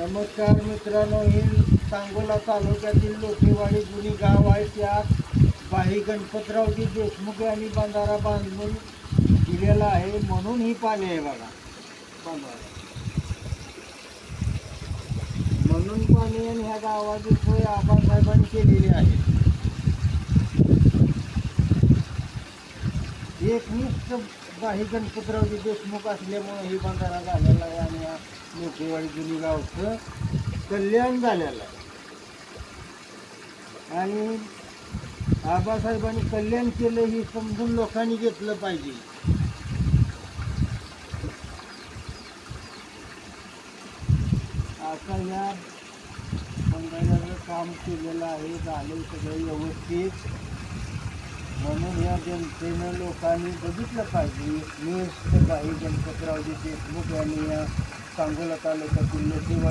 नमस्कार मित्रांनो हे सांगोला तालुक्यातील लोकेवाडी जुनी गाव आहे. त्यात बाही गणपतरावजी देशमुख यांनी बंधारा बांधून दिलेला आहे. म्हणून ही पाणी आहे बघा. बांधारा. म्हणून पाणी आणि ह्या गावाची सोय आबासाहेबांनी केलेली आहे. एकनिष्ठ बाही गणपतरावजी देशमुख असल्यामुळे ही बंधारा झालेला आहे आणि या जुनी गावचं कल्याण झालेलं आहे. आणि आबासाहेबांनी कल्याण केलं ही समजून लोकांनी घेतलं पाहिजे. आता या बंधाऱ्याचं काम केलेलं आहे झालं सगळं व्यवस्थित. म्हणून या जनतेनं लोकांनी बघितलं पाहिजे. मी काही गणपतरावजी देशमुख यांनी या सांगोला तालुक्यातील लोकेवाडी